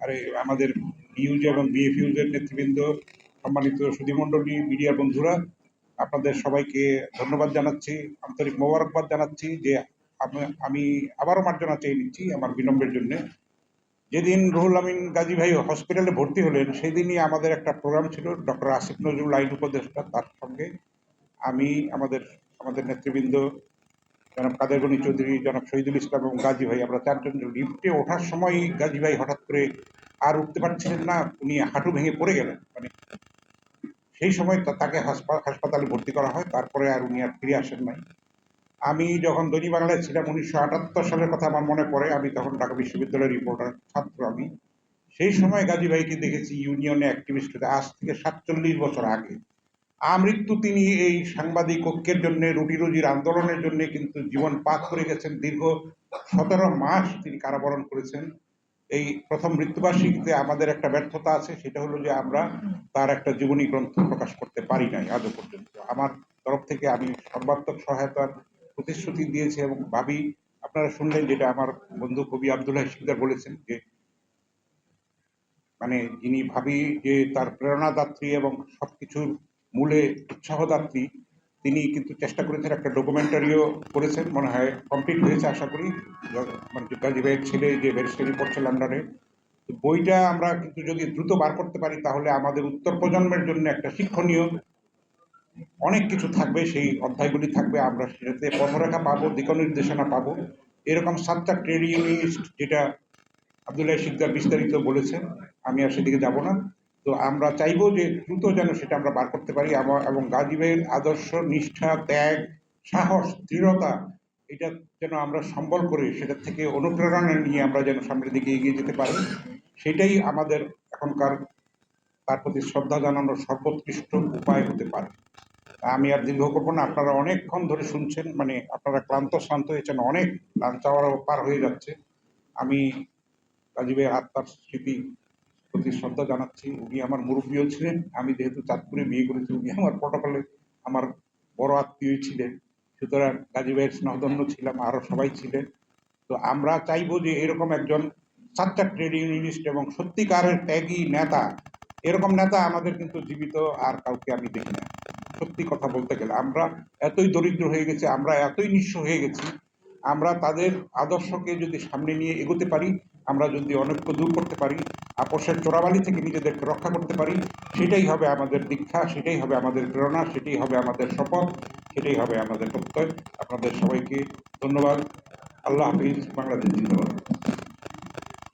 আর আমাদের ইউজ এবং বিএফইউজের নেতৃবৃন্দ, সম্মানিত সুধীমণ্ডলী মিডিয়া বন্ধুরা, আপনাদের সবাইকে ধন্যবাদ জানাচ্ছি, আন্তরিক মোবারকবাদ জানাচ্ছি যে আমি- আবারও মার্জনা চেয়ে নিচ্ছি আমার বিলম্বের জন্য। যেদিন রুহুল আমিন গাজী ভাই হসপিটালে ভর্তি হলেন, সেদিনই আমাদের একটা প্রোগ্রাম ছিল, ডক্টর আসিফ নজরুল আইন উপদেষ্টা, তার সঙ্গে আমি, আমাদের আমাদের নেতৃবৃন্দ জনাব কাদের গনি চৌধুরী, জনাব শহীদুল ইসলাম এবং গাজী ভাই, আমরা চারজন লিফটে ওঠার সময় গাজী ভাই হঠাৎ করে আর উঠতে পারছিলেন না, উনি হাঁটু ভেঙে পড়ে গেলেন। মানে সেই সময় তাকে হাসপা- হাসপাতালে ভর্তি করা হয়, তারপরে আর উনি আর ফিরে আসেন নাই। আমি যখন দৈনিক বাংলায় ছিলাম উনিশশো আটাত্তর সালের কথা আমার মনে পড়ে, আমি তখন ঢাকা বিশ্ববিদ্যালয়ের রিপোর্টার ছাত্র আমি। সেই সময় গাজী ভাইকে দেখেছি ইউনিয়নে অ্যাক্টিভিস্ট আজ থেকে সাতচল্লিশ বছর আগে। আমৃত্যু তিনি এই সাংবাদিক ঐক্যের জন্য রুটি রুজির আন্দোলনের জন্য কিন্তু জীবন পাক করে গেছেন। দীর্ঘ সতেরো মাস তিনি কারাবরণ করেছেন। এই প্রথম মৃত্যুবার্ষিকীতে আমাদের একটা ব্যর্থতা আছে, সেটা হলো যে আমরা তার একটা জীবনী গ্রন্থ প্রকাশ করতে পারি নাই আজও পর্যন্ত। আমার তরফ থেকে আমি সর্বাত্মক সহায়তার প্রতিশ্রুতি দিয়েছি এবং ভাবি, আপনারা শুনলেন যেটা আমার বন্ধু কবি আবদুল্লাহ শিকদার বলেছেন যে মানে যিনি ভাবি যে তার প্রেরণাদাত্রী এবং সবকিছুর মূলে উৎসাহদাত্রী তিনি কিন্তু চেষ্টা করেছেন একটা ডকুমেন্টারিও করেছেন, মনে হয় কমপ্লিট হয়েছে আশা করি। মানে গাজী ভাইয়ের ছেলে, যে ব্যারিস্টারি পড়ছে লন্ডনে বইটা আমরা কিন্তু যদি দ্রুত বার করতে পারি, তাহলে আমাদের উত্তর প্রজন্মের জন্য একটা শিক্ষণীয় অনেক কিছু থাকবে। সেই অধ্যায়গুলি থাকবে, আমরা সেটাতে পথরেখা পাবো দিক নির্দেশনা পাবো। এরকম সাতটা ট্রেড ইউনিস্ট যেটা আবদুল্লাহ শিকদার বিস্তারিত বলেছেন, আমি আর সেদিকে যাব না। তো আমরা চাইব যে দ্রুত যেন সেটা আমরা বার করতে পারি এবং গাজীবের আদর্শ, নিষ্ঠা, ত্যাগ, সাহস, দৃঢ়তা এটা যেন আমরা সম্বল করে সেটা থেকে অনুপ্রেরণা নিয়ে আমরা যেন সামনের দিকে এগিয়ে যেতে পারি, সেটাই আমাদের এখনকার তার প্রতি শ্রদ্ধা জানানোর সর্বোৎকৃষ্ট উপায় হতে পারে। আমি আর দীর্ঘ করব না, আপনারা অনেকক্ষণ ধরে শুনছেন মানে আপনারা ক্লান্ত শ্রান্ত হয়েছেন, অনেক লাঞ্চ পার হয়ে যাচ্ছে। আমি রাজীবের আত্মার স্মৃতি প্রতি শ্রদ্ধা জানাচ্ছি। উনি আমার মুরব্বীও ছিলেন। আমি যেহেতু চাঁদপুরে বিয়ে করেছি, উনি আমার প্রটোকলে আমার বড় আত্মীয় ছিলেন। সুতরাং গাজীবাইয়ের স্নেহধন্য ছিলাম আরও সবাই ছিলেন। তো আমরা চাইব যে এরকম একজন সাচ্চা ট্রেড ইউনিয়নিস্ট এবং সত্যিকারের ত্যাগী নেতা, এরকম নেতা আমাদের কিন্তু জীবিত আর কাউকে আমি দেখি না। সত্যি কথা বলতে গেলে আমরা এতই দরিদ্র হয়ে গেছি, আমরা এতই নিঃস্ব হয়ে গেছি, আমরা তাদের আদর্শকে যদি সামনে নিয়ে এগোতে পারি আমরা যদি অনৈক্য দূর করতে পারি, আপোষের চোরাবালি থেকে নিজেদেরকে রক্ষা করতে পারি, সেটাই হবে আমাদের দীক্ষা, সেটাই হবে আমাদের প্রেরণা, সেটাই হবে আমাদের শপথ, সেটাই হবে আমাদের প্রত্যয়। আপনাদের সবাইকে ধন্যবাদ। আল্লাহ হাফিজ, বাংলাদেশ জিন্দাবাদ।